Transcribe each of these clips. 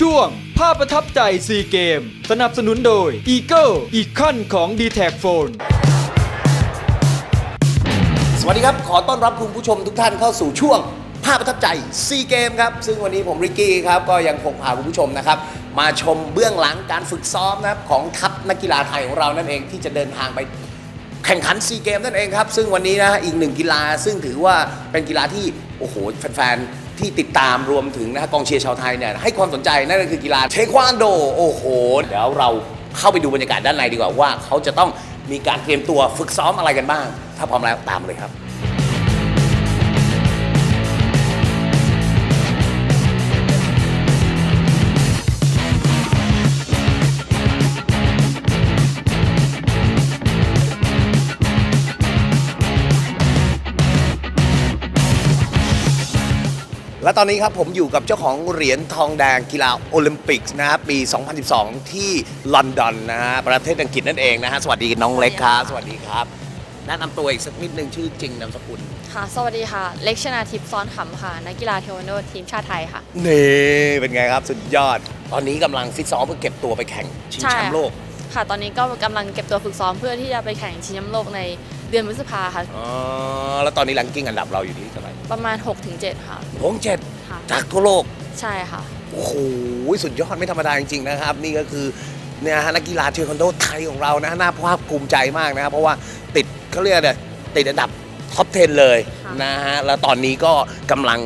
ช่วง ภาพประทับใจซีเกม สนับสนุนโดย Eagle อีกขั้นของ d t แท Phone สวัสดีครับ ขอต้อนรับคุณผู้ชมทุกท่านเข้าสู่ช่วง ภาพประทับใจซีเกมครับ ซึ่งวันนี้ผมริกกี้ครับ ก็ยังคงพาคุณผู้ชมนะครับ มาชมเบื้องหลังการฝึกซ้อมนะครับของทัพนักกีฬาไทยของเรานั่นเองที่จะเดินทางไปแข่งขันซีเกมนั่นเองครับ ซึ่งวันนี้นะอีกหนึ่งกีฬาซึ่งถือว่าเป็นกีฬาที่โอ้โหแฟนๆ ที่ติดตามรวมถึงนะฮะกองเชียร์ชาวไทยเนี่ยให้ความสนใจนั่นก็คือกีฬาเทควันโดโอ้โหเดี๋ยวเราเข้าไปดูบรรยากาศด้านในดีกว่าว่า เขาจะต้องมีการเตรียมตัวฝึกซ้อมอะไรกันบ้าง ถ้าพร้อมแล้วตามเลยครับ และตอนนี้ครับผมอยู่กับเจ้าของเหรียญทองแดงกีฬาโอลิมปิกนะฮะปี 2012 ที่ลอนดอนนะฮะประเทศอังกฤษนั่นเองนะฮะสวัสดีน้องเล็กครับสวัสดีครับแนะนำตัวอีกสักนิดนึงชื่อจริงนามสกุลค่ะสวัสดีค่ะ เล็กชนาทิพย์ซ้อนขำค่ะนักกีฬาเทควันโดทีมชาติไทยค่ะ นี่เป็นไงครับสุดยอด ตอนนี้กำลังฟิตซ้อมเพื่อเก็บตัวไปแข่งชิงใช่แชมป์โลก ค่ะ ตอนนี้ก็กำลังเก็บตัวฝึกซ้อมเพื่อที่จะไปแข่งชิงแชมป์โลกในเดือนพฤษภาค่ะอ๋อแล้วตอนนี้รังกิ้งอันดับเราอยู่ที่เท่าไหร่ ประมาณ 6-7 ค่ะ หงเจ็ดค่ะ จากทั่วโลก ใช่ค่ะ โอ้โห สุดยอดไม่ธรรมดาจริง ๆ นะครับ นี่ก็คือเนี่ยฮะนักกีฬาเทควันโดไทยของเรานะน่าภาคภูมิใจมากนะครับ เพราะว่าติดเขาเรียกอะไรติดอันดับท็อป 10 เลยค่ะ นะฮะแล้วตอนนี้ก็กำลัง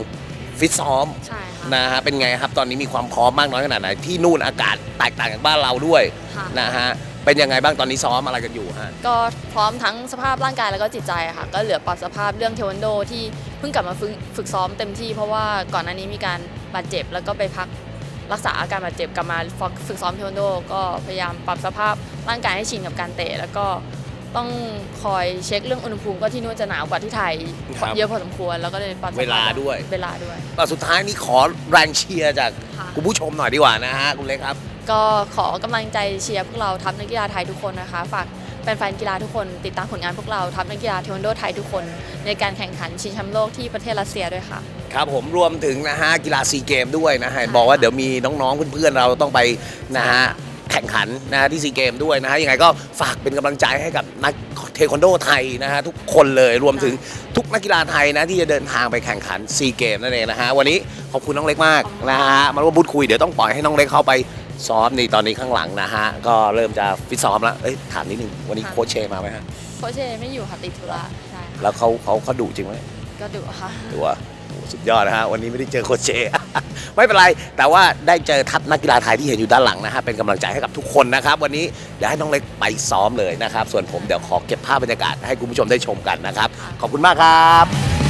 ฟิตซ้อมใช่ค่ะนะฮะเป็นไงครับ ตอนนี้มีความพร้อมมากน้อยขนาดไหน ที่นู่นอากาศแตกต่างจากบ้านเราด้วยค่ะ นะฮะ เป็นยังไงบ้างตอนนี้ซ้อมอะไรกันอยู่ฮะ ก็พร้อมทั้งสภาพร่างกายแล้วก็จิตใจค่ะ ก็เหลือปรับสภาพเรื่องเทควันโดที่เพิ่งกลับมาฝึกฝึกซ้อมเต็มที่เพราะว่าก่อนหน้านี้มีการบาดเจ็บแล้วก็ไปพักรักษาอาการบาดเจ็บกลับมาฝึกซ้อมเทควันโด ก็พยายามปรับสภาพร่างกายให้ชินกับการเตะ แล้วก็ต้องคอยเช็คเรื่องอุณหภูมิก็ที่นู่นจะหนาวกว่าที่ไทยครับ เยอะพอสมควรแล้วก็เลยปรับสภพเวลาด้วยเวลาด้วยแต่สุดท้ายนี่ขอแรงเชียร์จากค่ะ คุณผู้ชมหน่อยดีกว่านะฮะคุณเล็กครับ ก็ขอกำลังใจเชียร์พวกเราทัพนักกีฬาไทยทุกคนนะคะ ฝากแฟนๆกีฬาทุกคน ติดตามผลงานพวกเราทัพนักกีฬาเทควันโดไทยทุกคน ในการแข่งขันชิงแชมป์โลกที่ประเทศรัสเซียด้วยค่ะ ครับผมรวมถึงนะฮะกีฬาซีเกมด้วยนะฮะบอกว่าเดี๋ยวมีน้องๆเพื่อนๆเราต้องไปนะฮะแข่งขันนะฮะที่ซีเกมด้วยนะฮะยังไงก็ฝากเป็นกำลังใจให้กับนักเทควันโดไทยนะฮะทุกคนเลยรวมถึงทุกนักกีฬาไทยนะที่จะเดินทางไปแข่งขันซีเกมนั่นเองนะฮะวันนี้ขอบคุณน้องเล็กมากนะฮะมาร่วมพูดคุยเดี๋ยวต้องปล่อยให้น้องเล็กเข้าไป ซ้อมนี่ตอนนี้ข้างหลังนะฮะ ก็เริ่มจะฟิตซ้อมแล้วเอ้ยถามนิดนึง วันนี้ค่ะโค้ชเชมาไหมฮะโคชเชไม่อยู่ค่ะติดธุระใช่ค่ะแล้วเขาเขาเขาดุจริงไหมก็ดุค่ะตัวโอ้สุดยอดนะฮะ วันนี้ไม่ได้เจอโคชเชไม่เป็นไร แต่ว่าได้เจอทัพนักกีฬาไทยที่เห็นอยู่ด้านหลังนะฮะ เป็นกำลังใจให้กับทุกคนนะครับ วันนี้เดี๋ยวให้น้องเล็กไปซ้อมเลยนะครับ ส่วนผมเดี๋ยวขอเก็บภาพบรรยากาศให้คุณผู้ชมได้ชมกันนะครับ ขอบคุณมากครับ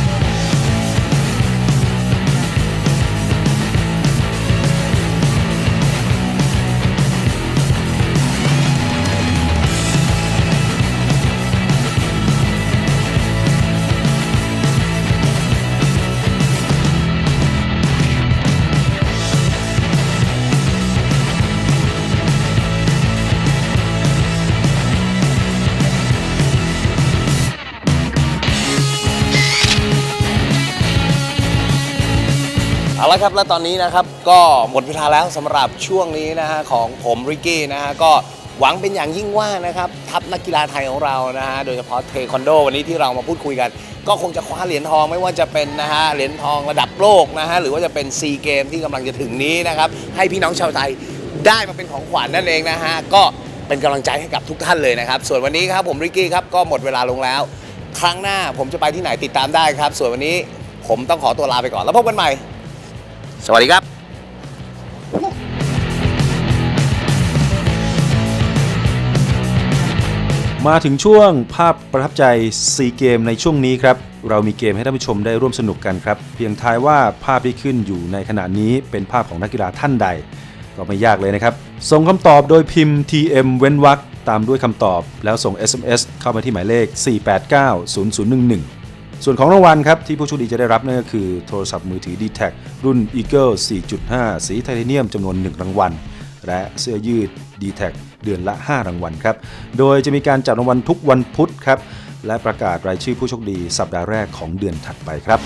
เอาละครับแล้วตอนนี้นะครับก็หมดเวลาแล้วสำหรับช่วงนี้นะฮะของผมริกกี้นะฮะก็หวังเป็นอย่างยิ่งว่านะครับทัพนักกีฬาไทยของเรานะฮะโดยเฉพาะเทควันโดวันนี้ที่เรามาพูดคุยกัน ก็คงจะคว้าเหรียญทองไม่ว่าจะเป็นนะฮะเหรียญทองระดับโลกนะฮะหรือว่าจะเป็นซีเกมที่กำลังจะถึงนี้นะครับให้พี่น้องชาวไทยได้มาเป็นของขวัญนั่นเองนะฮะก็เป็นกำลังใจให้กับทุกท่านเลยนะครับ ส่วนวันนี้ครับผมริกกี้ครับก็หมดเวลาลงแล้ว ครั้งหน้าผมจะไปที่ไหนติดตามได้ครับ ส่วนวันนี้ผมต้องขอตัวลาไปก่อนแล้วพบกันใหม่ สวัสดีครับมาถึงช่วงภาพประทับใจ 4 เกมในช่วงนี้ครับ เรามีเกมให้ท่านผู้ชมได้ร่วมสนุกกันครับ เพียงทายว่าภาพที่ขึ้นอยู่ในขณะนี้เป็นภาพของนักกีฬาท่านใด ก็ไม่ยากเลยนะครับ ส่งคำตอบโดยพิมพ์ TM เว้นวรรคตามด้วยคำตอบ แล้วส่ง SMS เข้ามาที่หมายเลข 4890011 ส่วนของรางวัลครับที่ผู้โชคดีจะได้รับนั่นก็คือโทรศัพท์มือถือ d t แทรุ่น Eagle 4.5 สีไทเทเนียมจำนวน 1 รางวัล และเสื้อยืด d t แทเดือนละ 5 รางวัลครับ โดยจะมีการจับรางวัลทุกวันพุธครับและประกาศรายชื่อผู้โชคดีสัปดาห์แรกของเดือนถัดไปครับ